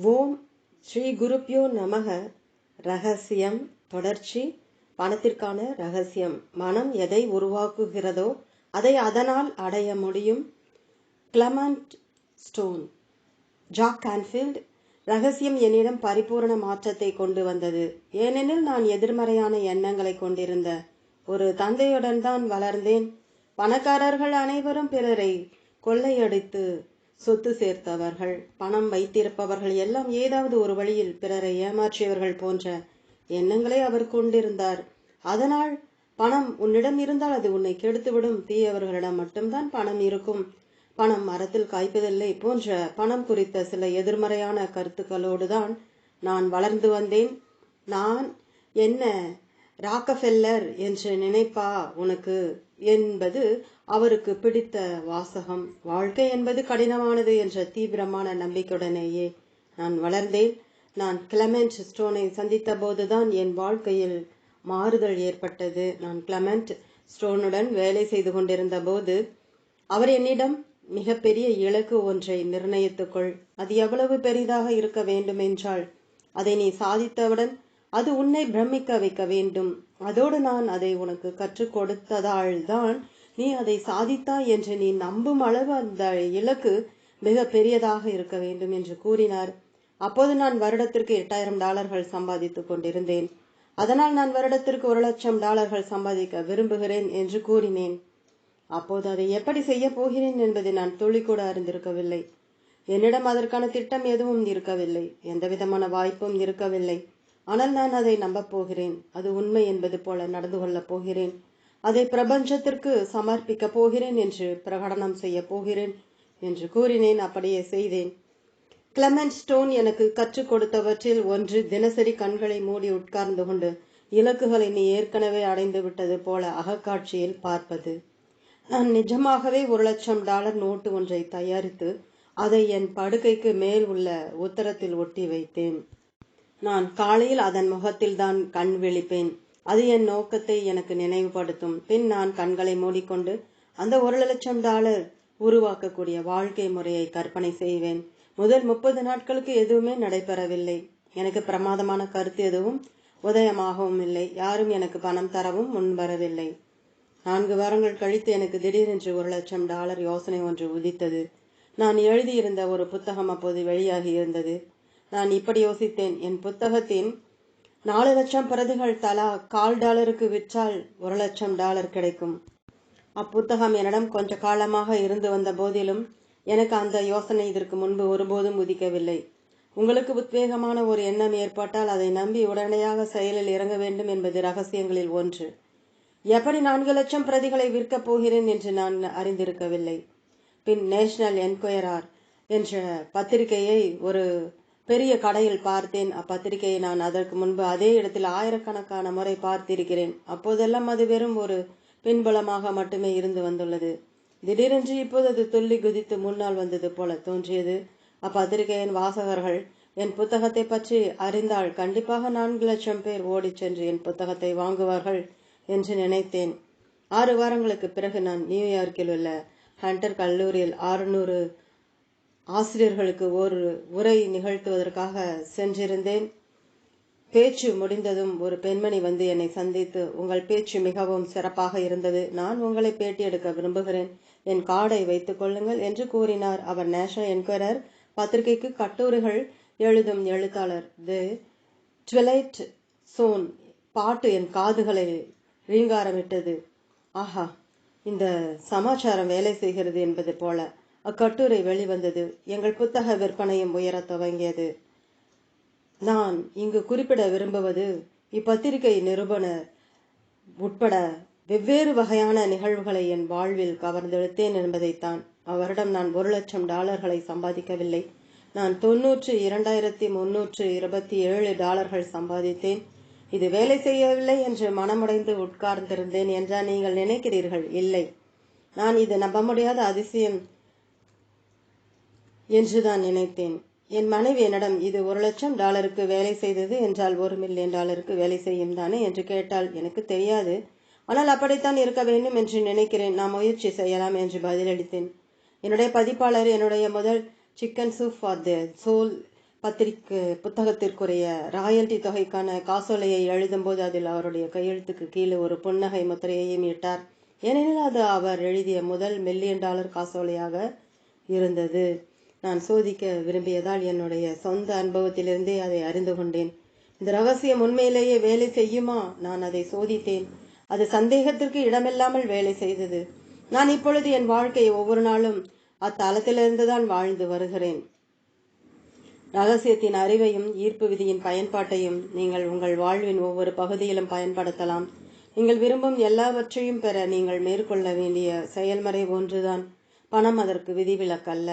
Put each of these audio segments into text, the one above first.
ஓம் ஸ்ரீ குருப்யோ நமக. ரகசியம். தொடர்ச்சி. பணத்திற்கான ரகசியம். மனம் எதை உருவாக்குகிறதோ அதை அதனால் அடைய முடியும். Clement stone. ஜாக் கான்ஃபீல்ட் ரகசியம் என்னிடம் பரிபூரண மாற்றத்தை கொண்டு வந்தது. ஏனெனில் நான் எதிர்மறையான எண்ணங்களை கொண்டிருந்த ஒரு தந்தையுடன் தான் வளர்ந்தேன். பணக்காரர்கள் அனைவரும் பிறரை கொள்ளையடித்து சொத்து சேர்த்தவர்கள் பணம் வைத்திருப்பவர்கள் எல்லாம் ஏதாவது ஒரு வழியில் பிறரை ஏமாற்றியவர்கள் போன்ற எண்ணங்களை அவர் கொண்டிருந்தார். அதனால் பணம் உன்னிடம் இருந்தால் அது உன்னை கெடுத்துவிடும். தீயவர்களிடம் மட்டும்தான் பணம் இருக்கும். பணம் மரத்தில் காய்ப்பதில்லை போன்ற பணம் குறித்த சில எதிர்மறையான கருத்துக்களோடு தான் நான் வளர்ந்து வந்தேன். நான் என்ன ராக்கஃபெல்லர் என்று நினைப்பா உனக்கு? என்பது அவருக்கு பிடித்த வாசகம். வாழ்க்கை என்பது கடினமானது என்ற தீவிரமான நம்பிக்கையுடனேயே நான் வளர்ந்தேன். நான் கிளமெண்ட் ஸ்டோனை சந்தித்த போதுதான் என் வாழ்க்கையில் மாறுதல் ஏற்பட்டது. நான் கிளமெண்ட் ஸ்டோனுடன் வேலை செய்து கொண்டிருந்த போது அவர் என்னிடம் மிகப்பெரிய இலக்கு ஒன்றை நிர்ணயித்துக்கொள். அது எவ்வளவு பெரிதாக இருக்க வேண்டும் என்றால் அதை நீ சாதித்தவுடன் அது உன்னை பிரமிக்க வைக்க வேண்டும். அதோடு நான் அதை உனக்கு கற்றுக் கொடுத்ததால்தான் நீ அதை சாதித்தாய் என்று நீ நம்பும் அளவு அந்த இலக்கு மிக பெரியதாக இருக்க வேண்டும் என்று கூறினார். அப்போது நான் வருடத்திற்கு எட்டாயிரம் டாலர்கள் சம்பாதித்துக் கொண்டிருந்தேன். அதனால் நான் வருடத்திற்கு ஒரு லட்சம் டாலர்கள் சம்பாதிக்க விரும்புகிறேன் என்று கூறினேன். அப்போது அதை எப்படி செய்ய போகிறேன் என்பதை நான் துளிக்கூட அறிந்திருக்கவில்லை. என்னிடம் அதற்கான திட்டம் எதுவும் இருக்கவில்லை. எந்தவிதமான வாய்ப்பும் இருக்கவில்லை. ஆனால் நான் அதை நம்பப் போகிறேன். அது உண்மை என்பது போல நடந்து கொள்ளப் போகிறேன். அதை பிரபஞ்சத்திற்கு சமர்ப்பிக்கப் போகிறேன் என்று பிரகடனம் செய்ய போகிறேன் என்று கூறினேன். அப்படியே செய்தேன். கிளமெண்ட் ஸ்டோன் எனக்கு கற்றுக் கொடுத்தவற்றில் ஒன்று தினசரி கண்களை மூடி உட்கார்ந்து கொண்டு இலக்குகளை நீ ஏற்கனவே அடைந்து விட்டது போல அகக்காட்சியில் பார்ப்பது. நான் நிஜமாகவே ஒரு லட்சம் டாலர் நோட்டு ஒன்றை தயாரித்து அதை என் படுக்கைக்கு மேல் உள்ள உத்தரத்தில் ஒட்டி வைத்தேன். நான் காலையில் அதன் முகத்தில் தான் கண் விழிப்பேன். அது என் நோக்கத்தை எனக்கு நினைவுபடுத்தும். பின் நான் கண்களை மூடிக்கொண்டு அந்த ஒரு லட்சம் டாலர் உருவாக்கக்கூடிய வாழ்க்கை முறையை கற்பனை செய்வேன். முதல் முப்பது நாட்களுக்கு எதுவுமே நடைபெறவில்லை. எனக்கு பிரமாதமான கருத்து எதுவும் உதயமாகவும் இல்லை. யாரும் எனக்கு பணம் தரவும் முன்வரவில்லை. நான்கு வாரங்கள் கழித்து எனக்கு திடீரென்று ஒரு லட்சம் டாலர் யோசனை ஒன்று உதித்தது. நான் எழுதியிருந்த ஒரு புத்தகம் அப்போது வெளியாகி இருந்தது. நான் இப்படி யோசித்தேன். என் புத்தகத்தின் நாலு லட்சம் பிரதிகள் தலா கால் டாலருக்கு விற்றால் ஒரு லட்சம் டாலர் கிடைக்கும். அப்புத்தகம் என்னிடம் கொஞ்ச காலமாக இருந்து வந்த போதிலும் எனக்கு அந்த யோசனை இதற்கு முன்பு ஒருபோதும் உதிக்கவில்லை. உங்களுக்கு உத்வேகமான ஒரு எண்ணம் ஏற்பட்டால் அதை நம்பி உடனடியாக செயலில் இறங்க வேண்டும் என்பது ரகசியங்களில் ஒன்று. எப்படி நான்கு லட்சம் பிரதிகளை விற்கப் போகிறேன் என்று நான் அறிந்திருக்கவில்லை. பின் நேஷனல் என்கொயரார் என்ற பத்திரிகையை ஒரு பெரிய கடையில் பார்த்தேன். அப்பத்திரிகையை நான் அதற்கு முன்பு அதே இடத்தில் ஆயிரக்கணக்கான முறை பார்த்திருக்கிறேன். அப்போதெல்லாம் அது வெறும் ஒரு பின்பலமாக மட்டுமே இருந்து வந்துள்ளது. திடீரென்று இப்போது அது துள்ளி குதித்து முன்னால் வந்தது போல தோன்றியது. அப்பத்திரிகையின் வாசகர்கள் என் புத்தகத்தை பற்றி அறிந்தால் கண்டிப்பாக நான்கு லட்சம் பேர் ஓடிச் சென்று என் புத்தகத்தை வாங்குவார்கள் என்று நினைத்தேன். ஆறு வாரங்களுக்கு பிறகு நான் நியூயார்க்கில் உள்ள ஹண்டர் கல்லூரியில் ஆறுநூறு ஆசிரியர்களுக்கு ஒரு உரை நிகழ்த்துவதற்காக சென்றிருந்தேன். பேச்சு முடிந்ததும் ஒரு பெண்மணி வந்து என்னை சந்தித்து உங்கள் பேச்சு மிகவும் சிறப்பாக இருந்தது. நான் உங்களை பேட்டி எடுக்க விரும்புகிறேன். என் கார்டை வைத்துக் கொள்ளுங்கள் என்று கூறினார். அவர் நேஷனல் என்கொயரர் பத்திரிகைக்கு கட்டுரைகள் எழுதும் எழுத்தாளர். தி ட்விலைட் சோன் பாட்டு என் காதுகளை ரீங்காரமிட்டது. ஆஹா இந்த சமாச்சாரம் வேலை செய்கிறது என்பது போல. அக்கட்டுரை வெளிவந்தது. எங்கள் புத்தக விற்பனையும் உயரத் துவங்கியது. நான் இங்கு குறிப்பிட விரும்புவது இப்பத்திரிகை நிருபனர் உட்பட வெவ்வேறு வகையான நிகழ்வுகளை என் வாழ்வில் கவர்ந்தெடுத்தேன் என்பதைத்தான். அவரிடம் நான் ஒரு லட்சம் டாலர்களை சம்பாதிக்கவில்லை. நான் தொன்னூற்று இரண்டாயிரத்தி முன்னூற்று இருபத்தி ஏழு டாலர்கள் சம்பாதித்தேன். இது வேலை செய்யவில்லை என்று மனமுடைந்து உட்கார்ந்திருந்தேன் என்றால் நீங்கள் நினைக்கிறீர்கள் இல்லை. நான் இது நம்ப முடியாத அதிசயம். என்றுதான் நினைத்தேன். என் மனைவி என்னிடம் இது ஒரு லட்சம் டாலருக்கு வேலை செய்தது என்றால் ஒரு மில்லியன் டாலருக்கு வேலை செய்யும் தானே? என்று கேட்டால் எனக்கு தெரியாது. ஆனால் அப்படித்தான் இருக்க வேண்டும் என்று நினைக்கிறேன். நான் முயற்சி செய்யலாம் என்று பதிலளித்தேன். என்னுடைய பதிப்பாளர் என்னுடைய முதல் chicken soup for the soul பத்திரிக்கை புத்தகத்திற்குரிய ராயல்டி தொகைக்கான காசோலையை எழுதும்போது அதில் அவருடைய கையெழுத்துக்கு கீழே ஒரு புன்னகை முத்திரையையும் இட்டார். ஏனெனில் அது அவர் எழுதிய முதல் மில்லியன் டாலர் காசோலையாக இருந்தது. நான் சோதிக்க விரும்பியதால் என்னுடைய சொந்த அனுபவத்திலிருந்தே அதை அறிந்து கொண்டேன். இந்த ரகசியம் உண்மையிலேயே வேலை செய்யுமா? நான் அதை சோதித்தேன். அது சந்தேகத்திற்கு இடமில்லாமல் வேலை செய்தது. நான் இப்பொழுது என் வாழ்க்கையை ஒவ்வொரு நாளும் அத்தலத்திலிருந்து தான் வாழ்ந்து வருகிறேன். ரகசியத்தின் அறிவையும் ஈர்ப்பு விதியின் பயன்பாட்டையும் நீங்கள் உங்கள் வாழ்வின் ஒவ்வொரு பகுதியிலும் பயன்படுத்தலாம். நீங்கள் விரும்பும் எல்லாவற்றையும் பெற நீங்கள் மேற்கொள்ள வேண்டிய செயல்முறை ஒன்றுதான். பணம் அதற்கு விதிவிலக்கல்ல.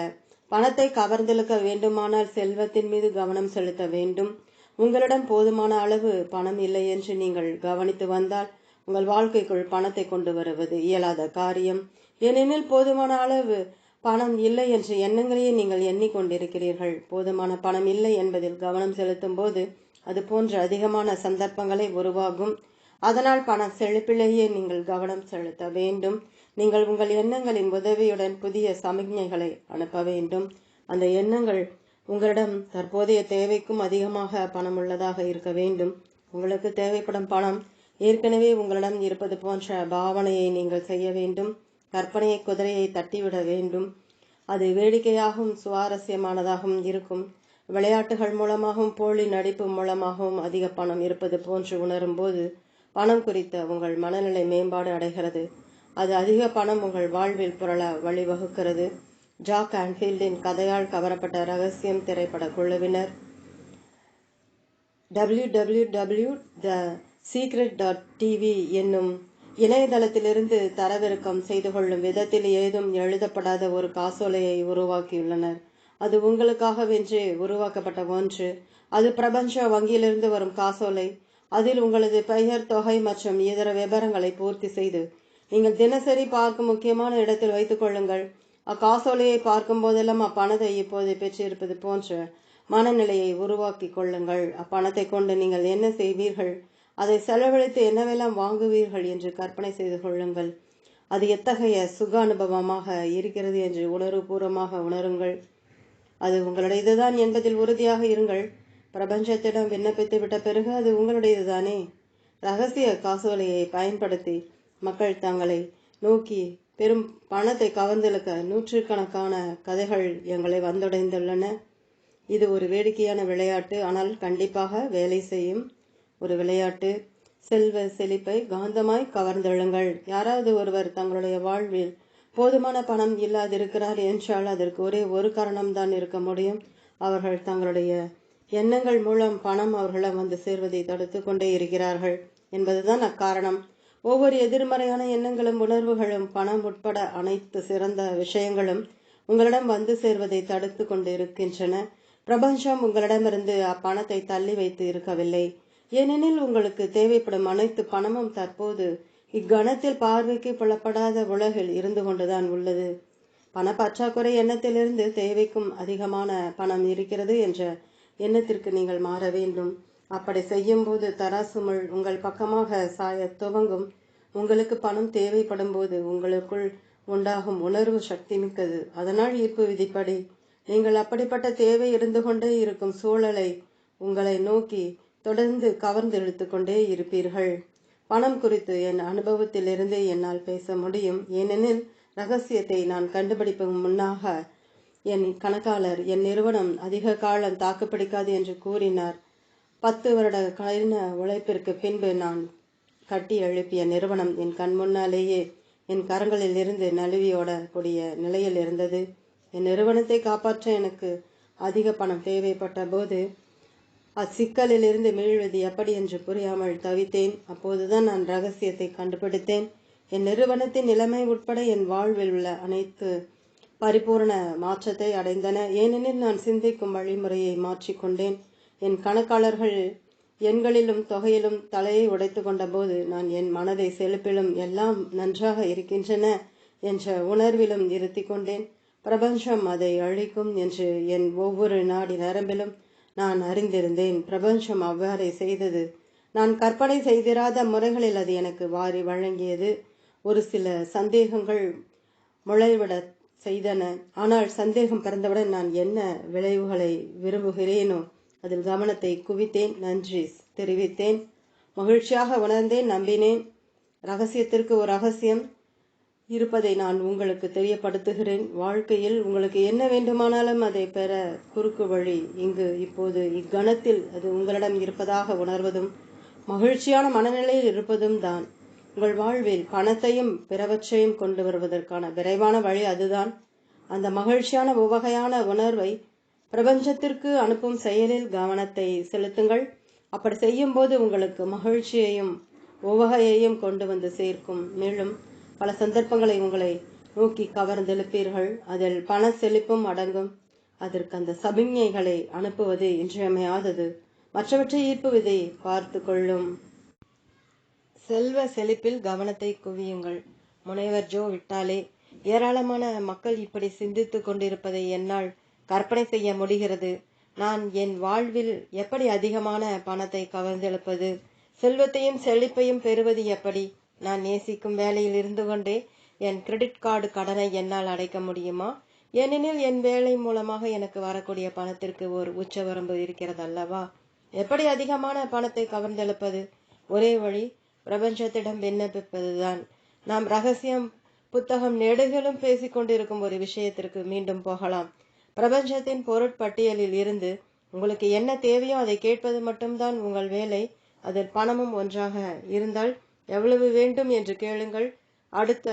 பணத்தை கவர்ந்தெழுக்க வேண்டுமானால் செல்வத்தின் மீது கவனம் செலுத்த வேண்டும். உங்களிடம் போதுமான அளவு பணம் இல்லை என்று நீங்கள் கவனித்து வந்தால் உங்கள் வாழ்க்கைக்குள் பணத்தை கொண்டு வருவது இயலாத காரியம். ஏனெனில் போதுமான அளவு பணம் இல்லை என்ற எண்ணங்களையே நீங்கள் எண்ணிக்கொண்டிருக்கிறீர்கள். போதுமான பணம் இல்லை என்பதில் கவனம் செலுத்தும் போது அது போன்ற அதிகமான சந்தர்ப்பங்களை உருவாகும் அதனால் பண செழிப்பிலேயே நீங்கள் கவனம் செலுத்த வேண்டும். நீங்கள் உங்கள் எண்ணங்களின் உதவியுடன் புதிய சமிக்ஞைகளை அனுப்ப வேண்டும். அந்த எண்ணங்கள் உங்களிடம் தற்போதைய தேவைக்கும் அதிகமாக பணம் உள்ளதாக இருக்க வேண்டும். உங்களுக்கு தேவைப்படும் பணம் ஏற்கனவே உங்களிடம் இருப்பது போன்ற பாவனையை நீங்கள் செய்ய வேண்டும். கற்பனையை குதிரையை தட்டிவிட வேண்டும். அது வேடிக்கையாகவும் சுவாரஸ்யமானதாகவும் இருக்கும். விளையாட்டுகள் மூலமாகவும் போலி நடிப்பு மூலமாகவும் அதிக பணம் இருப்பது போன்று உணரும் போது பணம் குறித்த உங்கள் மனநிலை மேம்பாடு அடைகிறது. அது அதிக பணம் உங்கள் வாழ்வில் புரள வழிவகுக்கிறது. ஜாக் அண்ட்ஃபீல்டின் கதையால் கவரப்பட்ட ரகசியம் திரைப்பட குழுவினர். W W W the secret dot TV என்னும் இணையதளத்திலிருந்து தரவிறக்கம் செய்து கொள்ளும் விதத்தில் ஏதும் எழுதப்படாத ஒரு காசோலையை உருவாக்கியுள்ளனர். அது உங்களுக்காகவென்றே உருவாக்கப்பட்ட ஒன்று. அது பிரபஞ்ச வங்கியிலிருந்து வரும் காசோலை. அதில் உங்களது பெயர் தொகை மற்றும் இதர விவரங்களை பூர்த்தி செய்து நீங்கள் தினசரி பார்க்கும் முக்கியமான இடத்தில் வைத்துக் கொள்ளுங்கள். அக்காசோலையை பார்க்கும் போதெல்லாம் அப்பணத்தை இப்போது பெற்றிருப்பது போன்ற மனநிலையை உருவாக்கி கொள்ளுங்கள். அப்பணத்தை கொண்டு நீங்கள் என்ன செய்வீர்கள்? அதை செலவழித்து என்னவெல்லாம் வாங்குவீர்கள் என்று கற்பனை செய்து கொள்ளுங்கள். அது எத்தகைய சுக அனுபவமாக இருக்கிறது என்று உணர்வுபூர்வமாக உணருங்கள். அது உங்களுடையதுதான் என்பதில் உறுதியாக இருங்கள். பிரபஞ்சத்திடம் விண்ணப்பித்து விட்ட பிறகு அது உங்களுடையதுதானே? ரகசிய காசோலையை பயன்படுத்தி மக்கள் தங்களை நோக்கி பெரும் பணத்தை கவர்ந்தெழுக்க நூற்றுக்கணக்கான கதைகள் எங்களை வந்தடைந்துள்ளன. இது ஒரு வேடிக்கையான விளையாட்டு. ஆனால் கண்டிப்பாக வேலை செய்யும் ஒரு விளையாட்டு. செல்வ செழிப்பை காந்தமாய் கவர்ந்தெழுங்கள். யாராவது ஒருவர் தங்களுடைய வாழ்வில் போதுமான பணம் இல்லாதிருக்கிறார் என்றால் அதற்கு ஒரே ஒரு காரணம்தான் இருக்க முடியும். அவர்கள் தங்களுடைய எண்ணங்கள் மூலம் பணம் அவர்களை வந்து சேர்வதை தடுத்து கொண்டே இருக்கிறார்கள் என்பதுதான் அக்காரணம். ஒவ்வொரு எதிர்மறையான எண்ணங்களும் உணர்வுகளும் பணம் உட்பட அனைத்து சிறந்த விஷயங்களும் உங்களிடம் வந்து சேர்வதை தடுத்து கொண்டு இருக்கின்றன பிரபஞ்சம் உங்களிடமிருந்து அப்பணத்தை தள்ளி வைத்து இருக்கவில்லை. ஏனெனில் உங்களுக்கு தேவைப்படும் அனைத்து பணமும் தற்போது இக்கணத்தில் பார்வைக்கு புலப்படாத உலகில் இருந்து கொண்டுதான் உள்ளது. பண பற்றாக்குறை எண்ணத்திலிருந்து தேவைக்கும் அதிகமான பணம் இருக்கிறது என்ற எண்ணத்திற்கு நீங்கள் மாற வேண்டும். அப்படி செய்யும்போது தராசுமுள் உங்கள் பக்கமாக சாய துவங்கும். உங்களுக்கு பணம் தேவைப்படும் போது உங்களுக்குள் உண்டாகும் உணர்வு சக்தி மிக்கது. அதனால் ஈர்ப்பு விதிப்படி நீங்கள் அப்படிப்பட்ட தேவை இருந்து கொண்டே இருக்கும் சூழலை உங்களை நோக்கி தொடர்ந்து கவர்ந்து இழுத்து கொண்டே இருப்பீர்கள். பணம் குறித்து என் அனுபவத்திலிருந்து என்னால் பேச முடியும். ஏனெனில் ரகசியத்தை நான் கண்டுபிடிப்பும் முன்னாக என் கணக்காளர் என் நிறுவனம் அதிக காலம் தாக்குப்பிடிக்காது என்று கூறினார். பத்து வருட கடின உழைப்பிற்கு பின்பு நான் கட்டி எழுப்பிய நிறுவனம் என் கண் முன்னாலேயே என் கரங்களில் இருந்து நழுவியோட கூடிய நிலையில் இருந்தது. என் நிறுவனத்தை காப்பாற்ற எனக்கு அதிக பணம் தேவைப்பட்ட போது அச்சிக்கலில் இருந்து மீழ்வது எப்படி என்று புரியாமல் தவித்தேன். அப்போதுதான் நான் ரகசியத்தை கண்டுபிடித்தேன். என் நிறுவனத்தின் நிலைமை உட்பட என் வாழ்வில் உள்ள அனைத்து பரிபூர்ண மாற்றத்தை அடைந்தன. ஏனெனில் நான் சிந்திக்கும் வழிமுறையை மாற்றிக்கொண்டேன். என் கணக்காளர்கள் எண்களிலும் தொகையிலும் தலையை உடைத்து கொண்டபோது நான் என் மனதை செழிப்பிலும் எல்லாம் நன்றாக இருக்கின்றன என்ற உணர்விலும் இருத்தி கொண்டேன். பிரபஞ்சம் அதை அழிக்கும் என்று என் ஒவ்வொரு நாடி நரம்பிலும் நான் அறிந்திருந்தேன். பிரபஞ்சம் அவ்வாறே செய்தது. நான் கற்பனை செய்திராத முறைகளில் அது எனக்கு வாரி வழங்கியது. ஒரு சில சந்தேகங்கள் முளைவிட செய்தன. ஆனால் சந்தேகம் பிறந்தவுடன் நான் என்ன விளைவுகளை விரும்புகிறேனோ அதில் கவனத்தை குவித்தேன் நன்றி தெரிவித்தேன். மகிழ்ச்சியாக உணர்ந்தேன் நம்பினேன். ரகசியத்திற்கு ஒரு ரகசியம் இருப்பதை நான் உங்களுக்கு தெரியப்படுத்துகிறேன். வாழ்க்கையில் உங்களுக்கு என்ன வேண்டுமானாலும் அதை பெற குறுக்கு வழி இங்கு இப்போது இக்கணத்தில் அது உங்களிடம் இருப்பதாக உணர்வதும் மகிழ்ச்சியான மனநிலையில் இருப்பதும் தான். உங்கள் வாழ்வில் பணத்தையும் பிறவற்றையும் கொண்டு வருவதற்கான விரைவான வழி அதுதான். அந்த மகிழ்ச்சியான உவகையான உணர்வை பிரபஞ்சத்திற்கு அனுப்பும் செயலில் கவனத்தை செலுத்துங்கள். அப்படி செய்யும் போது உங்களுக்கு மகிழ்ச்சியையும் உவகையையும் கொண்டு வந்து சேர்க்கும். மேலும் பல சந்தர்ப்பங்களை உங்களை நோக்கி கவர்ந்தெழுப்பீர்கள். அதில் பண செழிப்பும் அடங்கும். அதற்கு அந்த சமிஞ்ஞைகளை அனுப்புவது இன்றியமையாதது. மற்றவற்றை ஈர்ப்புவதை பார்த்து கொள்ளும் செல்வ செழிப்பில் கவனத்தை குவியுங்கள். முனைவர் ஜோ விட்டாலே ஏராளமான மக்கள் இப்படி சிந்தித்துக் கொண்டிருப்பதை என்னால் கற்பனை செய்ய முடிகிறது. நான் என் வாழ்வில் எப்படி அதிகமான பணத்தை கவர்ந்தெழுப்பது? செல்வத்தையும் செழிப்பையும் பெறுவது எப்படி? நான் நேசிக்கும் வேலையில் இருந்து கொண்டே என் கிரெடிட் கார்டு கடனை என்னால் அடைக்க முடியுமா? ஏனெனில் என் வேலை மூலமாக எனக்கு வரக்கூடிய பணத்திற்கு ஒரு உச்சவரம்பு இருக்கிறது அல்லவா எப்படி அதிகமான பணத்தை கவர்ந்தெழுப்பது? ஒரே வழி பிரபஞ்சத்திடம் விண்ணப்பிப்பதுதான். நாம் ரகசியம் புத்தகம் நெடுகளும் பேசிக்கொண்டிருக்கும் ஒரு விஷயத்திற்கு மீண்டும் போகலாம். பிரபஞ்சத்தின் பொருட்பட்டியலில் இருந்து உங்களுக்கு என்ன தேவையோ அதை கேட்பது மட்டும்தான் உங்கள் வேலை. அதில் பணமும் ஒன்றாக இருந்தால் எவ்வளவு வேண்டும் என்று கேளுங்கள். அடுத்த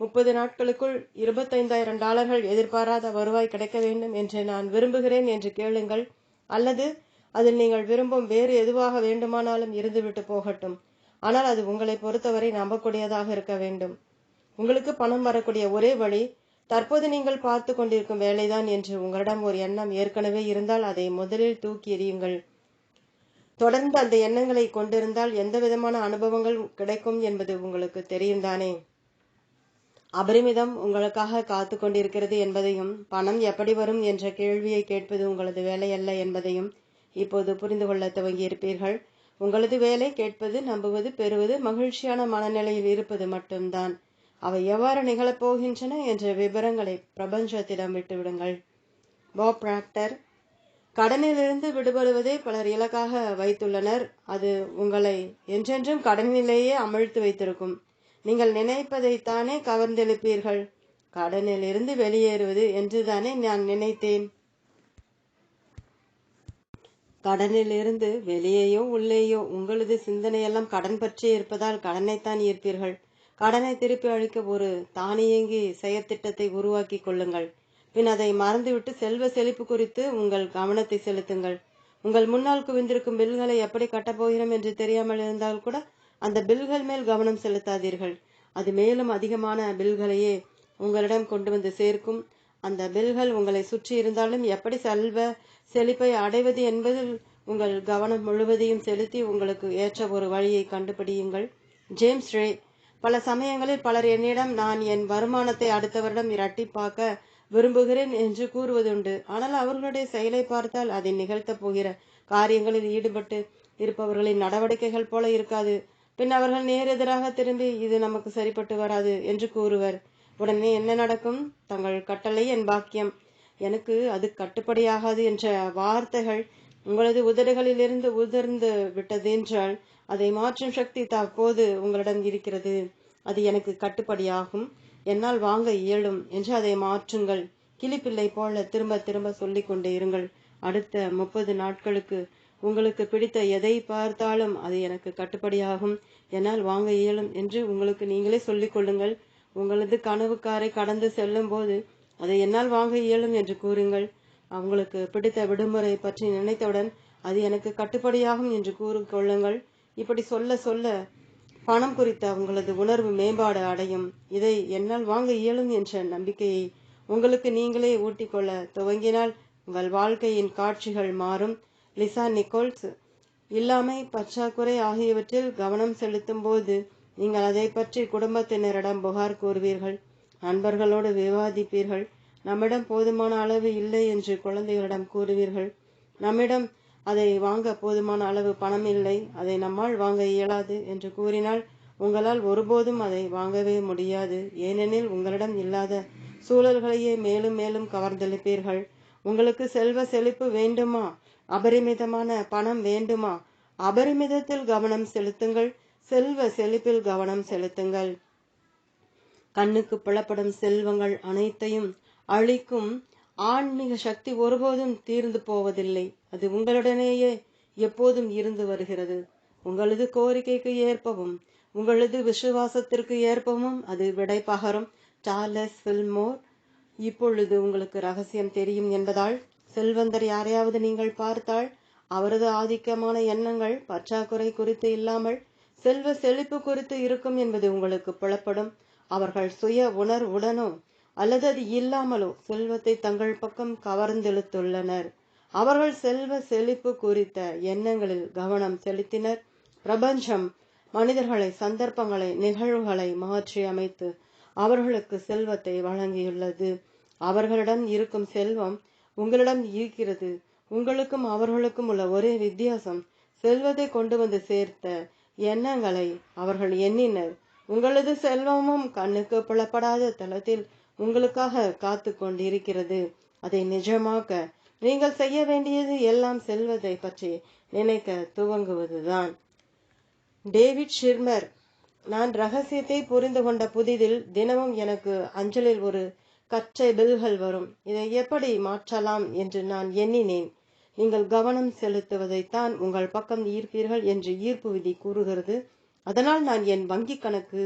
முப்பது நாட்களுக்குள் இருபத்தைந்தாயிரம் டாலர்கள் எதிர்பாராத வருவாய் கிடைக்க வேண்டும் என்று நான் விரும்புகிறேன் என்று கேளுங்கள். அல்லது அதில் நீங்கள் விரும்பும் வேறு எதுவாக வேண்டுமானாலும் இருந்துவிட்டு போகட்டும். ஆனால் அது உங்களை பொறுத்தவரை நம்பக்கூடியதாக இருக்க வேண்டும். உங்களுக்கு பணம் வரக்கூடிய ஒரே வழி தற்போது நீங்கள் பார்த்து கொண்டிருக்கும் வேலைதான் என்று உங்களிடம் ஒரு எண்ணம் ஏற்கனவே இருந்தால் அதை முதலில் தூக்கி எறியுங்கள். தொடர்ந்து அந்த எண்ணங்களை கொண்டிருந்தால் எந்த விதமான அனுபவங்கள் கிடைக்கும் என்பது உங்களுக்கு தெரியும் தானே? அபரிமிதம் உங்களுக்காக காத்து கொண்டிருக்கிறது என்பதையும் பணம் எப்படி வரும் என்ற கேள்வியை கேட்பது உங்களது வேலையல்ல என்பதையும் இப்போது புரிந்து கொள்ள துவங்கியிருப்பீர்கள். உங்களது வேலை கேட்பது நம்புவது பெறுவது மகிழ்ச்சியான மனநிலையில் இருப்பது மட்டும்தான். அவை எவ்வாறு நிகழப்போகின்றன என்ற விவரங்களை பிரபஞ்சத்திடம் விட்டுவிடுங்கள். பாப் பிராக்டர் கடனிலிருந்து விடுபடுவதை பலர் இலக்காக வைத்துள்ளனர். அது உங்களை என்றென்றும் கடனிலேயே அமிழ்த்து வைத்திருக்கும். நீங்கள் நினைப்பதைத்தானே கவர்ந்தெழுப்பீர்கள். கடனிலிருந்து வெளியேறுவது என்றுதானே நான் நினைத்தேன். கடனிலிருந்து வெளியேயோ உள்ளேயோ உங்களது சிந்தனையெல்லாம் கடன் பற்றி இருப்பதால் கடனைத்தான் ஈர்ப்பீர்கள். கடனை திருப்பி அளிக்க ஒரு தானியங்கி செயற்திட்டத்தை உருவாக்கி கொள்ளுங்கள். பின் அதை மறந்துவிட்டு செல்வ செழிப்பு குறித்து உங்கள் கவனத்தை செலுத்துங்கள். உங்கள் முன்னால் குவிந்திருக்கும் பில்களை எப்படி கட்டப்போகிறோம் என்று தெரியாமல் இருந்தால் கூட அந்த பில்கள் மேல் கவனம் செலுத்தாதீர்கள். அது மேலும் அதிகமான பில்களையே உங்களிடம் கொண்டு வந்து சேர்க்கும். அந்த பில்கள் உங்களை சுற்றி இருந்தாலும் எப்படி செல்வ செழிப்பை அடைவது என்பதில் உங்கள் கவனம் முழுவதையும் செலுத்தி உங்களுக்கு ஏற்ற ஒரு வழியை கண்டுபிடியுங்கள். ஜேம்ஸ் ரே பல சமயங்களில் பலர் என்னிடம் நான் என் வருமானத்தை அடுத்த வருடம் இரட்டிப்பாக்க விரும்புகிறேன் என்று கூறுவதுண்டு. ஆனால் அவர்களுடைய செயலை பார்த்தால் அதை நிகழ்த்தப் போகிற காரியங்களில் ஈடுபட்டு இருப்பவர்களின் நடவடிக்கைகள் போல இருக்காது. பின் அவர்கள் நேரெதிராக திரும்பி இது நமக்கு சரிப்பட்டு வராது என்று கூறுவர். உடனே என்ன நடக்கும்? தங்கள் கட்டளை என் பாக்கியம். எனக்கு அது கட்டுப்படியாகாது என்ற வார்த்தைகள் உங்களது உதடுகளிலிருந்து உதிர்ந்து விட்டது என்றால் அதை மாற்றும் சக்தி தற்போது உங்களிடம் இருக்கிறது. அது எனக்கு கட்டுப்படியாகும். என்னால் வாங்க இயலும் என்று அதை மாற்றுங்கள். கிளிப்பிள்ளை போல திரும்ப திரும்ப சொல்லிக் கொண்டே இருங்கள். அடுத்த முப்பது நாட்களுக்கு உங்களுக்கு பிடித்த எதை பார்த்தாலும் அது எனக்கு கட்டுப்படியாகும். என்னால் வாங்க இயலும் என்று உங்களுக்கு நீங்களே சொல்லிக் கொள்ளுங்கள். உங்களது கனவுக்காரை கடந்து செல்லும் போது அதை என்னால் வாங்க இயலும் என்று கூறுங்கள். அவங்களுக்கு பிடித்த விடுமுறை பற்றி நினைத்தவுடன் அது எனக்கு கட்டுப்படியாகும் என்று கூறிக்கொள்ளுங்கள் இப்படி சொல்ல சொல்ல பணம் குறித்த உங்களது உணர்வு மேம்பாடு அடையும். இதை என்னால் வாங்க இயலும் என்ற நம்பிக்கையை உங்களுக்கு நீங்களே ஊட்டிக்கொள்ள துவங்கினால் உங்கள் வாழ்க்கையின் காட்சிகள் மாறும். லிசா நிக்கோல்ஸ் இல்லாமை பற்றாக்குறை ஆகியவற்றில் கவனம் செலுத்தும் போது நீங்கள் அதை பற்றி குடும்பத்தினரிடம் புகார் கூறுவீர்கள். நண்பர்களோடு விவாதிப்பீர்கள். நம்மிடம் போதுமான அளவு இல்லை என்று குழந்தைகளிடம் கூறுவீர்கள். நம்மிடம் அதை வாங்க போதுமான அளவு பணம் இல்லை. அதை நம்மால் வாங்க இயலாது என்று கூறினால் உங்களால் ஒருபோதும் அதை வாங்கவே முடியாது. ஏனெனில் உங்களிடம் இல்லாத சூழல்களையே மேலும் மேலும் கவர்ந்தெழுப்பீர்கள். உங்களுக்கு செல்வ செழிப்பு வேண்டுமா? அபரிமிதமான பணம் வேண்டுமா? அபரிமிதத்தில் கவனம் செலுத்துங்கள். செல்வ செழிப்பில் கவனம் செலுத்துங்கள். கண்ணுக்கு புலப்படும் செல்வங்கள் அனைத்தையும் அழிக்கும் ஆன்மீக சக்தி ஒருபோதும் தீர்ந்து போவதில்லை. அது உங்களுடனேயே எப்போதும் இருந்து வருகிறது. உங்களது கோரிக்கைக்கு ஏற்பவும் உங்களது விசுவாசத்திற்கு ஏற்பவும் அது விடை பகரும். சார்லஸ் ஃபில்மோர் இப்பொழுது உங்களுக்கு ரகசியம் தெரியும் என்பதால் செல்வந்தர் யாரையாவது நீங்கள் பார்த்தால் அவரது ஆதிக்கமான எண்ணங்கள் பற்றாக்குறை குறித்து இல்லாமல் செல்வ செழிப்பு குறித்து இருக்கும் என்பது உங்களுக்கு புலப்படும். அவர்கள் சுய உணர்வுடனோ அல்லது அது இல்லாமலோ செல்வத்தை தங்கள் பக்கம் கவர்ந்தெழுத்துள்ளனர் அவர்கள் செல்வ செழிப்பு குறித்த எண்ணங்களில் கவனம் செலுத்தினர். பிரபஞ்சம் மனிதர்களை சந்தர்ப்பங்களை நிகழ்வுகளை மாற்றி அமைத்து அவர்களுக்கு செல்வத்தை வழங்கியுள்ளது. அவர்களிடம் இருக்கும் செல்வம் உங்களிடம் இருக்கிறது. உங்களுக்கும் அவர்களுக்கும் உள்ள ஒரே வித்தியாசம் செல்வத்தை கொண்டு வந்து சேர்த்த எண்ணங்களை அவர்கள் எண்ணினர். உங்களது செல்வமும் கண்ணுக்கு புலப்படாத தளத்தில் உங்களுக்காக காத்து கொண்டிருக்கிறது அதை நிஜமாக்க நீங்கள் செய்ய வேண்டியது எல்லாம் செல்வதை பற்றி நினைக்க துவங்குவதுதான். டேவிட் ஷிர்மர் நான் ரகசியத்தை புரிந்து கொண்ட புதிதில் தினமும் எனக்கு அஞ்சலில் ஒரு கற்றை பில்கள் வரும். இதை எப்படி மாற்றலாம் என்று நான் எண்ணினேன். நீங்கள் கவனம் செலுத்துவதைத்தான் உங்கள் பக்கம் ஈர்ப்பீர்கள் என்று ஈர்ப்பு விதி கூறுகிறது. அதனால் நான் என் வங்கி கணக்கு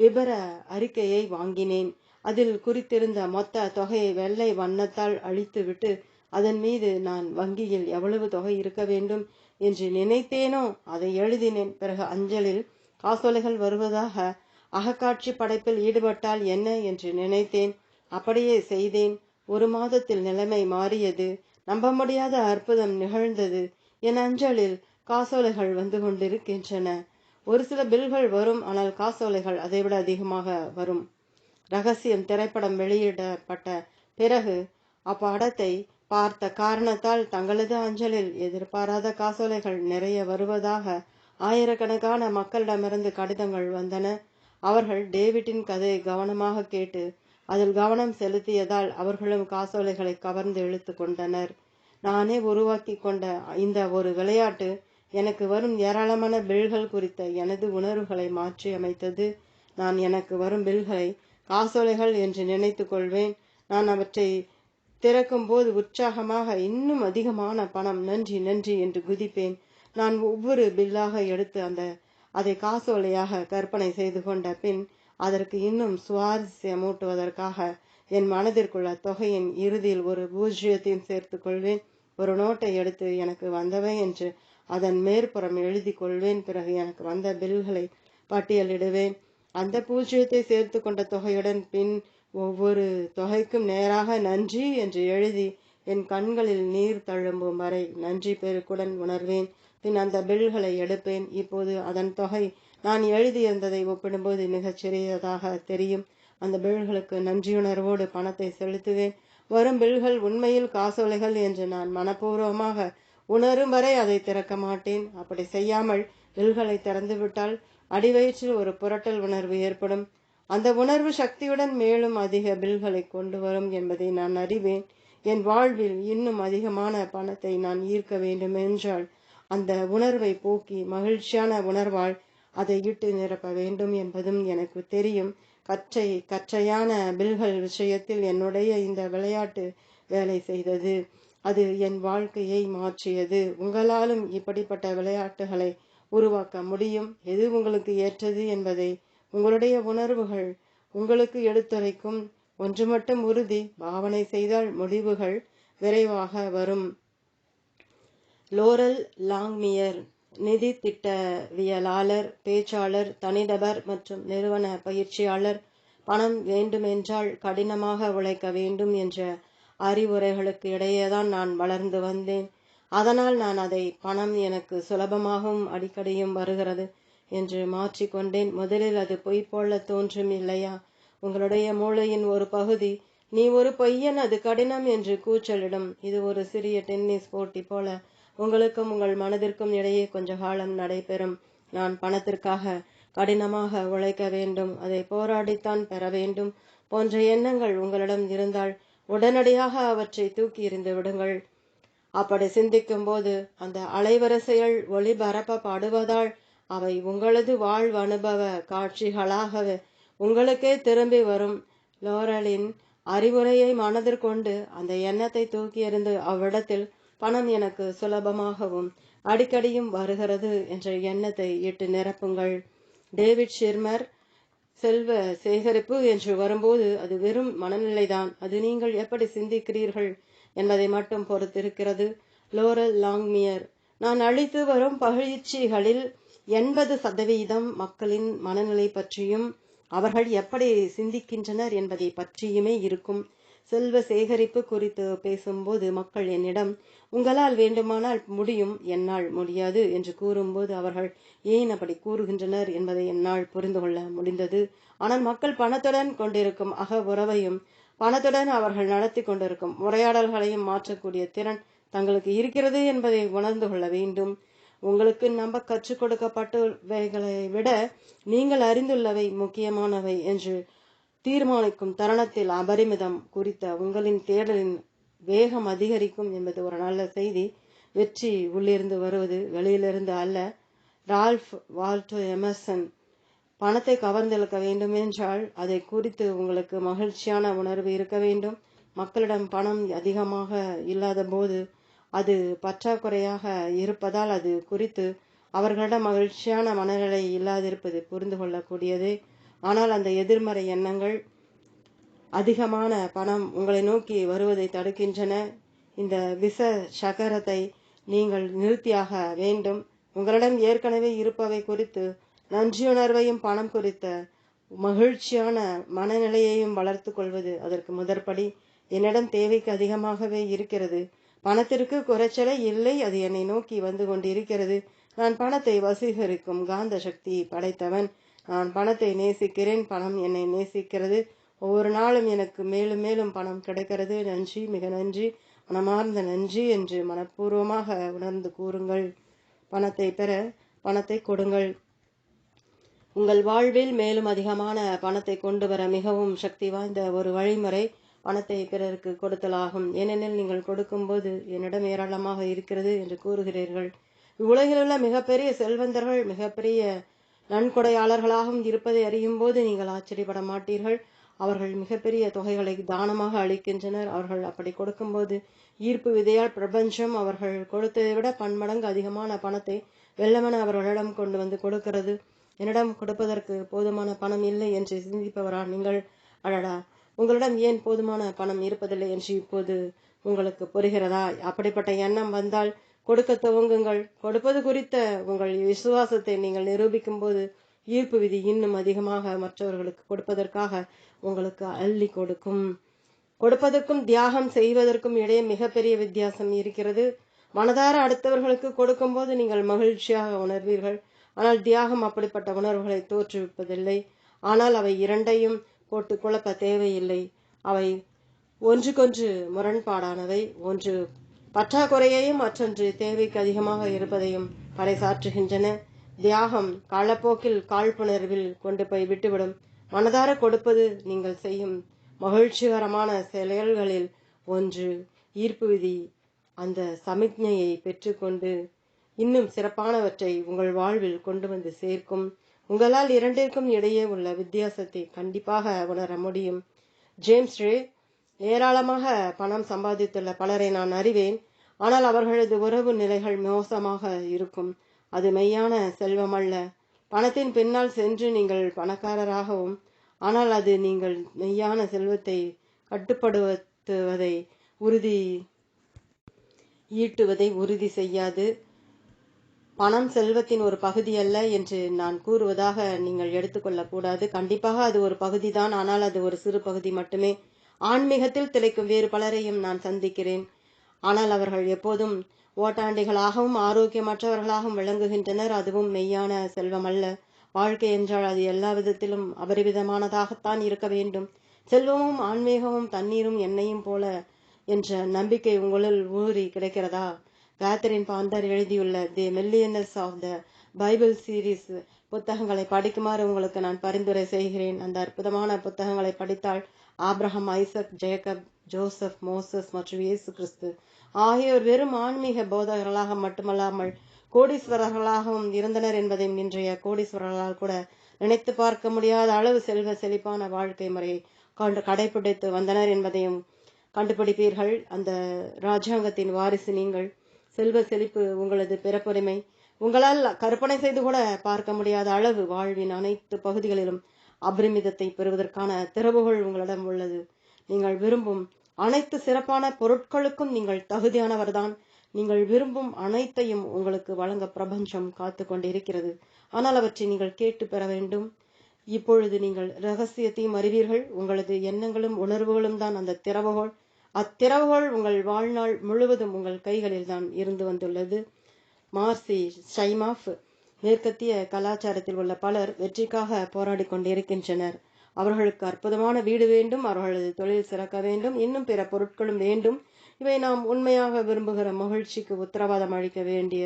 விபர அறிக்கையை வாங்கினேன். அதில் குறித்திருந்த மொத்த தொகையை வெள்ளை வண்ணத்தால் அழித்துவிட்டு அதன் மீது நான் வங்கியில் எவ்வளவு தொகை இருக்க வேண்டும் என்று நினைத்தேனோ அதை எழுதினேன். பிறகு அஞ்சலில் காசோலைகள் வருவதாக அகக்காட்சி படைப்பில் ஈடுபட்டால் என்ன என்று நினைத்தேன். அப்படியே செய்தேன். ஒரு மாதத்தில் நிலைமை மாறியது. நம்ப முடியாத அற்புதம் நிகழ்ந்தது. என் அஞ்சலில் காசோலைகள் வந்து கொண்டிருக்கின்றன. ஒரு சில பில்கள் வரும் ஆனால் காசோலைகள் அதைவிட அதிகமாக வரும். ரகசியம் திரைப்படம் வெளியிடப்பட்ட பிறகு அப்படத்தை பார்த்த காரணத்தால் தங்களது அஞ்சலில் எதிர்பாராத காசோலைகள் நிறைய வருவதாக ஆயிரக்கணக்கான மக்களிடமிருந்து கடிதங்கள் வந்தன. அவர்கள் டேவிட்டின் கதையை கவனமாக கேட்டு அதில் கவனம் செலுத்தியதால் அவர்களும் காசோலைகளை கவர்ந்து இழுத்து கொண்டனர். நானே உருவாக்கி கொண்ட இந்த ஒரு விளையாட்டு எனக்கு வரும் ஏராளமான பில்கள் குறித்த எனது உணர்வுகளை மாற்றி அமைத்தது நான் எனக்கு வரும் பில்களை காசோலைகள் என்று நினைத்து கொள்வேன். நான் அவற்றை திறக்கும்போது உற்சாகமாக இன்னும் அதிகமான பணம் நன்றி நன்றி என்று குதிப்பேன். நான் ஒவ்வொரு பில்லாக எடுத்து அந்த அதை காசோலையாக கற்பனை செய்து கொண்ட பின் அதற்கு இன்னும் சுவாரஸ்யமூட்டுவதற்காக என் மனதிற்குள்ள தொகையின் இறுதியில் ஒரு பூஜ்ஜியத்தையும் சேர்த்து கொள்வேன். ஒரு நோட்டை எடுத்து எனக்கு வந்தவை என்று அதன் மேற்புறம் எழுதி கொள்வேன். பிறகு எனக்கு வந்த பில்களை பட்டியலிடுவேன். அந்த பூஜ்ஜியத்தை சேர்த்து கொண்ட தொகையுடன் பின் ஒவ்வொரு தொகைக்கும் நேராக நன்றி என்று எழுதி என் கண்களில் நீர் தழும்பும் வரை நன்றி பெருக்குடன் உணர்வேன். பின் அந்த பில்களை எடுப்பேன். இப்போது அதன் தொகை நான் எழுதியிருந்ததை ஒப்பிடும்போது மிகச் சிறியதாக தெரியும். அந்த பில்களுக்கு நன்றியுணர்வோடு பணத்தை செலுத்துவேன். வரும் பில்கள் உண்மையில் காசோலைகள் என்று நான் மனப்பூர்வமாக உணரும் வரை அதை திறக்க மாட்டேன். அப்படி செய்யாமல் பில்களை திறந்துவிட்டால் அடிவயிற்றில் ஒரு புரட்டல் உணர்வு ஏற்படும். அந்த உணர்வு சக்தியுடன் மேலும் அதிக பில்களை கொண்டு வரும் என்பதை நான் அறிவேன். என் வாழ்வில் இன்னும் அதிகமான பணத்தை நான் ஈர்க்க வேண்டும் என்றால் அந்த உணர்வை போக்கி மகிழ்ச்சியான உணர்வால் அதை இட்டு நிரப்ப வேண்டும் என்பதும் எனக்கு தெரியும். கற்றை கற்றையான பில்கள் விஷயத்தில் என்னுடைய இந்த விளையாட்டு வேலை செய்தது. அது என் வாழ்க்கையை மாற்றியது. உங்களாலும் இப்படிப்பட்ட விளையாட்டுகளை உருவாக்க முடியும். எது உங்களுக்கு ஏற்றது என்பதை உங்களுடைய உணர்வுகள் உங்களுக்கு எடுத்துரைக்கும். ஒன்று மட்டும் உறுதி. பாவனை செய்தால் முடிவுகள் விரைவாக வரும். லோரல் லாங்மியர் நிதி திட்டவியலாளர் பேச்சாளர் தனிநபர் மற்றும் நிறுவன பயிற்சியாளர் பணம் வேண்டுமென்றால் கடினமாக உழைக்க வேண்டும் என்ற அறிவுரைகளுக்கு இடையேதான் நான் வளர்ந்து வந்தேன். அதனால் நான் அதை பணம் எனக்கு சுலபமாகவும் அடிக்கடியும் வருகிறது என்று மாற்றிக்கொண்டேன். முதலில் அது பொய் போல தோன்றும் இல்லையா? உங்களுடைய மூளையின் ஒரு பகுதி நீ ஒரு பொய்யன் அது கடினம் என்று கூச்சலிடும். இது ஒரு சிறிய டென்னிஸ் போட்டி போல. உங்களுக்கும் உங்கள் மனதிற்கும் இடையே கொஞ்ச காலம் நடைபெறும். நான் பணத்திற்காக கடினமாக உழைக்க வேண்டும். அதை போராடித்தான் பெற வேண்டும் போன்ற எண்ணங்கள் உங்களிடம் இருந்தால் உடனடியாக அவற்றை தூக்கி எறிந்து விடுங்கள். அப்படி சிந்திக்கும் போது அந்த அலைவரிசைகள் ஒளிபரப்பப்படுவதால் அவை உங்களது வாழ்வு அனுபவ காட்சிகளாக உங்களுக்கே திரும்பி வரும். லோரலின் அறிவுரையை மனதிற்கொண்டு அந்த எண்ணத்தை தூக்கி எறிந்து அவ்விடத்தில் பணம் எனக்கு சுலபமாகவும் அடிக்கடியும் வருகிறது என்ற எண்ணத்தை இட்டு நிரப்புங்கள். டேவிட் ஷிர்மர் செல்வ சேகரிப்பு என்று வரும்போது அது வெறும் மனநிலைதான். அது நீங்கள் எப்படி சிந்திக்கிறீர்கள் என்பதை மட்டும் பொறுத்திருக்கிறது லோரல் லாங்மியர். நான் அளித்து வரும் பயிற்சிகளில் எண்பது சதவீதம் மக்களின் மனநிலை பற்றியும் அவர்கள் எப்படி சிந்திக்கின்றனர் என்பதை பற்றியுமே இருக்கும். செல்வ சேகரிப்பு குறித்து பேசும்போது மக்கள் என்னிடம் உங்களால் வேண்டுமானால் முடியும் என்னால் முடியாது என்று கூறும்போது அவர்கள் ஏன் அப்படி கூறுகின்றனர் என்பதை என்னால் புரிந்து கொள்ள முடிந்தது. ஆனால் மக்கள் பணத்துடன் கொண்டிருக்கும் அக உறவையும் பணத்துடன் அவர்கள் நடத்தி கொண்டிருக்கும் உரையாடல்களையும் மாற்றக்கூடிய திறன் தங்களுக்கு இருக்கிறது என்பதை உணர்ந்து கொள்ள வேண்டும். உங்களுக்கு நம்ப கற்றுக் கொடுக்கப்பட்டவைகளை விட நீங்கள் அறிந்துள்ளவை முக்கியமானவை என்று தீர்மானிக்கும் தருணத்தில் அபரிமிதம் குறித்த உங்களின் தேடலின் வேகம் அதிகரிக்கும் என்பது ஒரு நல்ல செய்தி. வெற்றி உள்ளிருந்து வருவது வெளியிலிருந்து அல்ல. ரால்ஃப் வால்டோ எமர்சன் பணத்தை கவர்ந்தெழுக்க வேண்டும் என்றால் அதை குறித்து உங்களுக்கு மகிழ்ச்சியான உணர்வு இருக்க வேண்டும். மக்களிடம் பணம் அதிகமாக இல்லாத போது அது பற்றாக்குறையாக இருப்பதால் அது குறித்து அவர்களிடம் மகிழ்ச்சியான மனநிலை இல்லாதிருப்பது புரிந்து கொள்ளக்கூடியதே. ஆனால் அந்த எதிர்மறை எண்ணங்கள் அதிகமான பணம் உங்களை நோக்கி வருவதை தடுக்கின்றன. இந்த விச சகரத்தை நீங்கள் நிறுத்தியாக வேண்டும். உங்களிடம் ஏற்கனவே இருப்பவை குறித்து நன்றியுணர்வையும் பணம் குறித்த மகிழ்ச்சியான மனநிலையையும் வளர்த்து கொள்வது அதற்கு முதற்படி. என்னிடம் தேவைக்கு அதிகமாகவே இருக்கிறது. பணத்திற்கு குறைச்சலே இல்லை. அது என்னை நோக்கி வந்து கொண்டிருக்கிறது. நான் பணத்தை வசீகரிக்கும் காந்த சக்தி படைத்தவன். நான் பணத்தை நேசிக்கிறேன் பணம் என்னை நேசிக்கிறது. ஒவ்வொரு நாளும் எனக்கு மேலும் மேலும் பணம் கிடைக்கிறது. நன்றி மிக நன்றி. மனமார்ந்த நன்றி என்று மனப்பூர்வமாக உணர்ந்து கூறுங்கள். பணத்தை பெற பணத்தை கொடுங்கள். உங்கள் வாழ்வில் மேலும் அதிகமான பணத்தை கொண்டு வர மிகவும் சக்தி வாய்ந்த ஒரு வழிமுறை பணத்தை பிறருக்கு கொடுத்தலாகும். ஏனெனில் நீங்கள் கொடுக்கும்போது என்னிடம் ஏராளமாக இருக்கிறது என்று கூறுகிறீர்கள். இவ்வுலகில் உள்ள மிகப்பெரிய செல்வந்தர்கள் மிகப்பெரிய நன்கொடையாளர்களாகவும் இருப்பதை அறியும் போது நீங்கள் ஆச்சரியப்பட மாட்டீர்கள். அவர்கள் மிகப்பெரிய தொகைகளை தானமாக அளிக்கின்றனர். அவர்கள் அப்படி கொடுக்கும்போது ஈர்ப்பு விதையால் பிரபஞ்சம் அவர்கள் கொடுத்ததை விட பன்மடங்கு அதிகமான பணத்தை வெள்ளமென அவர்களிடம் கொண்டு வந்து கொடுக்கிறது. என்னிடம் கொடுப்பதற்கு போதுமான பணம் இல்லை என்று சிந்திப்பவரா நீங்கள் அடடா உங்களிடம் ஏன் போதுமான பணம் இருப்பதில்லை என்று இப்போது உங்களுக்கு புரிகிறதா? அப்படிப்பட்ட எண்ணம் வந்தால் கொடுக்க துவங்குங்கள். கொடுப்பது குறித்த உங்கள் விசுவாசத்தை நீங்கள் நிரூபிக்கும் போது ஈர்ப்பு விதி இன்னும் அதிகமாக மற்றவர்களுக்கு கொடுப்பதற்காக உங்களுக்கு அள்ளி கொடுக்கும். கொடுப்பதற்கும் தியாகம் செய்வதற்கும் இடையே மிகப்பெரிய வித்தியாசம் இருக்கிறது. மனதார அடுத்தவர்களுக்கு கொடுக்கும்போது நீங்கள் மகிழ்ச்சியாக உணர்வீர்கள். ஆனால் தியாகம் அப்படிப்பட்ட உணர்வுகளை தோற்றுவிப்பதில்லை. ஆனால் அவை இரண்டையும் போட்டு குழப்ப தேவையில்லை. அவை ஒன்றுக்கொன்று முரண்பாடானவை. ஒன்று பற்றாக்குறையையும் மற்றொன்று தேவைக்கு அதிகமாக இருப்பதையும் பறைசாற்றுகின்றன. தியாகம் காலப்போக்கில் காழ்ப்புணர்வில் கொண்டு போய் விட்டுவிடும். மனதார கொடுப்பது நீங்கள் செய்யும் மகிழ்ச்சிகரமான செயல்களில் ஒன்று. ஈர்ப்பு விதி. அந்த சமிக்ஞையை பெற்றுக்கொண்டு இன்னும் சிறப்பானவற்றை உங்கள் வாழ்வில் கொண்டு வந்து சேர்க்கும். உங்களால் இரண்டிற்கும் இடையே உள்ள வித்தியாசத்தை கண்டிப்பாக உணர முடியும். ஜேம்ஸ் ரே ஏராளமாக பணம் சம்பாதித்துள்ள பலரை நான் அறிவேன். ஆனால் அவர்களது உறவு நிலைகள் மோசமாக இருக்கும். அது மெய்யான செல்வம் அல்ல. பணத்தின் பின்னால் சென்று நீங்கள் பணக்காரராகவும் ஆனால் அது நீங்கள் மெய்யான செல்வத்தை கட்டுப்படுத்துவதை உறுதி ஈட்டுவதை உறுதி செய்யாது. பணம் செல்வத்தின் ஒரு பகுதி அல்ல என்று நான் கூறுவதாக நீங்கள் எடுத்துக்கொள்ளக்கூடாது. கண்டிப்பாக அது ஒரு பகுதி தான் ஆனால் அது ஒரு சிறு பகுதி மட்டுமே. ஆன்மீகத்தில் திளைக்கும் வேறு பலரையும் நான் சந்திக்கிறேன். ஆனால் அவர்கள் எப்போதும் ஓட்டாண்டிகளாகவும் ஆரோக்கியமற்றவர்களாகவும் விளங்குகின்றனர். அதுவும் மெய்யான செல்வம் அல்ல வாழ்க்கை என்றால் அது எல்லா விதத்திலும் அபரிவிதமானதாகத்தான் இருக்க வேண்டும். செல்வமும் ஆன்மீகமும் தண்ணீரும் எண்ணெயும் போல என்ற நம்பிக்கை உங்களுள் ஊறி கிடைக்கிறதா? கேத்தரின் பாந்தர் எழுதியுள்ள the millionaires of the Bible series புத்தகங்களை படிக்குமாறு உங்களுக்கு நான் பரிந்துரை செய்கிறேன். அந்த அற்புதமான புத்தகங்களை படித்தால் Abraham Isaac Jacob Joseph Moses மற்றும் இயேசு கிறிஸ்து. ஆகியோர் வெறும் ஆன்மீக போதகர்களாக மட்டுமல்லாமல் கோடீஸ்வரர்களாகவும் இருந்தனர் என்பதையும் இன்றைய கோடீஸ்வரர்களால் கூட நினைத்து பார்க்க முடியாத அளவு செல்வ செழிப்பான வாழ்க்கை முறையை கண்டு கடைபிடித்து வந்தனர் என்பதையும் கண்டுபிடிப்பீர்கள். அந்த ராஜாங்கத்தின் வாரிசு நீங்கள். செல்வ செழிப்பு உங்களது பிறப்புரிமை. உங்களால் கற்பனை செய்து கூட பார்க்க முடியாத அளவு வாழ்வின் அனைத்து பகுதிகளிலும் அபரிமிதத்தை பெறுவதற்கான திறவுகள் உங்களிடம் உள்ளது. நீங்கள் விரும்பும் அனைத்து சிறப்பான பொருட்களுக்கும் நீங்கள் தகுதியானவர்தான். நீங்கள் விரும்பும் அனைத்தையும் உங்களுக்கு வழங்க பிரபஞ்சம் காத்து கொண்டிருக்கிறது. ஆனால் அவற்றை நீங்கள் கேட்டு பெற வேண்டும். இப்பொழுது நீங்கள் ரகசியத்தையும் அறிவீர்கள் உங்களது எண்ணங்களும் உணர்வுகளும் தான் அந்த திறவுகோள். அத்திறவுகோள் உங்கள் வாழ்நாள் முழுவதும் உங்கள் கைகளில் தான் இருந்து வந்துள்ளது. மார்சி ஷைமாஃப் மேற்கத்திய கலாச்சாரத்தில் உள்ள பலர் வெற்றிக்காக போராடி கொண்டிருக்கின்றனர். அவர்களுக்கு அற்புதமான வீடு வேண்டும் அவர்களது தொழில் சிறக்க வேண்டும் இன்னும் பிற பொருட்களும் வேண்டும். இவை நாம் உண்மையாக விரும்புகிற மகிழ்ச்சிக்கு உத்தரவாதம் அளிக்க வேண்டிய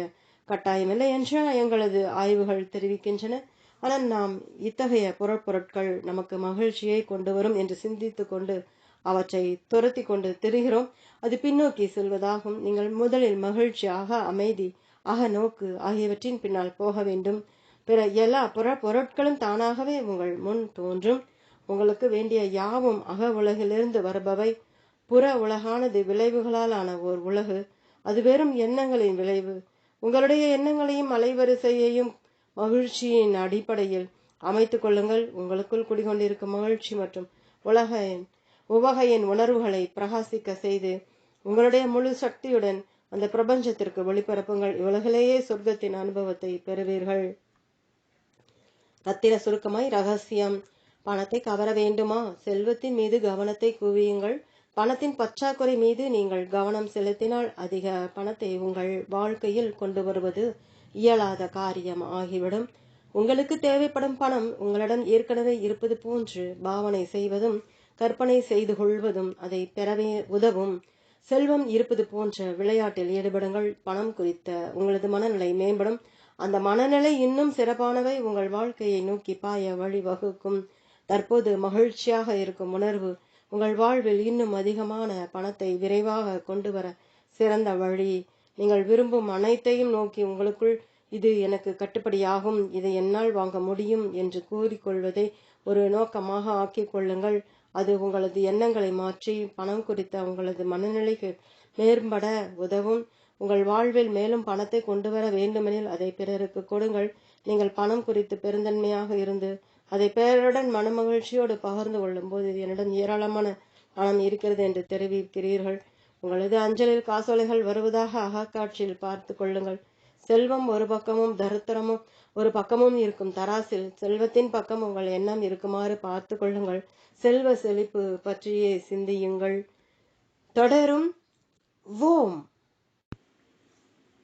கட்டாயமில்லை என்று எங்களது ஆய்வுகள் தெரிவிக்கின்றன. ஆனால் நாம் இத்தகைய பொருட்பொருட்கள் நமக்கு மகிழ்ச்சியை கொண்டு வரும் என்று சிந்தித்து கொண்டு அவற்றை துரத்தி கொண்டு திரிகிறோம். அது பின்னோக்கி செல்வதாகும். நீங்கள் முதலில் மகிழ்ச்சியாக அமைதி அக நோக்கு ஆகியவற்றின் பின்னால் போக வேண்டும். பிற எல்லா புற பொருட்களும் தானாகவே உங்கள் முன் தோன்றும். உங்களுக்கு வேண்டிய யாவும் அக உலகிலிருந்து வருபவை. புற உலகானது விளைவுகளால் ஆன ஓர் உலகு. அது வெறும் எண்ணங்களின் விளைவு. உங்களுடைய எண்ணங்களையும் அலைவரிசையையும் மகிழ்ச்சியின் அடிப்படையில் அமைத்துக் கொள்ளுங்கள். உங்களுக்குள் குடிகொண்டிருக்கும் மகிழ்ச்சி மற்றும் உலகின் உவகையின் உணர்வுகளை பிரகாசிக்க செய்து உங்களுடைய முழு சக்தியுடன் அந்த பிரபஞ்சத்திற்கு ஒளிபரப்புங்கள். இவ்வுலகிலேயே சொர்க்கத்தின் அனுபவத்தை பெறுவீர்கள். ரத்தின சுருக்கமாய் ரகசியம் பணத்தை கவர வேண்டுமா? செல்வத்தின் மீது கவனத்தை குவியுங்கள். பணத்தின் பற்றாக்குறை மீது நீங்கள் கவனம் செலுத்தினால் அதிக பணத்தை உங்கள் வாழ்க்கையில் கொண்டு வருவது இயலாத காரியம் ஆகிவிடும். உங்களுக்கு தேவைப்படும் பணம் உங்களிடம் ஏற்கனவே இருப்பது போன்று பாவனை செய்வதும் கற்பனை செய்து கொள்வதும் அதை பெறவே உதவும். செல்வம் இருப்பது போன்ற விளையாட்டில் ஈடுபடுங்கள். பணம் குறித்த உங்களது மனநிலை மேம்படும். அந்த மனநிலை இன்னும் சிறப்பானவை. உங்கள் வாழ்க்கையை நோக்கி பாய வழிவகுக்கும் தற்போது மகிழ்ச்சியாக இருக்கும் உணர்வு உங்கள் வாழ்வில் இன்னும் அதிகமான பணத்தை விரைவாக கொண்டு வர சிறந்த வழி. நீங்கள் விரும்பும் அனைத்தையும் நோக்கி உங்களுக்குள் இது எனக்கு கட்டுப்படியாகும். இதை என்னால் வாங்க முடியும் என்று கூறிக்கொள்வதை ஒரு நோக்கமாக ஆக்கிக் கொள்ளுங்கள். அது உங்களது எண்ணங்களை மாற்றி பணம் குறித்த உங்களது மனநிலைக்கு மேம்பட உதவும். உங்கள் வாழ்வில் மேலும் பணத்தை கொண்டு வர வேண்டுமெனில் அதை பிறருக்கு கொடுங்கள். நீங்கள் பணம் குறித்து பெருந்தன்மையாக இருந்து அதை பிறருடன் மனமகிழ்ச்சியோடு பகிர்ந்து கொள்ளும் போது என்னிடம் ஏராளமான பணம் இருக்கிறது என்று தெரிவிக்கிறீர்கள். உங்களது அஞ்சலில் காசோலைகள் வருவதாக அகக்காட்சியில் பார்த்து கொள்ளுங்கள். செல்வம் ஒரு பக்கமும் தருத்திரமும் ஒரு பக்கமும் இருக்கும். தராசில் செல்வத்தின் பக்கம் உங்கள் எண்ணம் இருக்குமாறு பார்த்து கொள்ளுங்கள். செல்வ செழிப்பு பற்றியே சிந்தியுங்கள். தொடரும். ஓம்.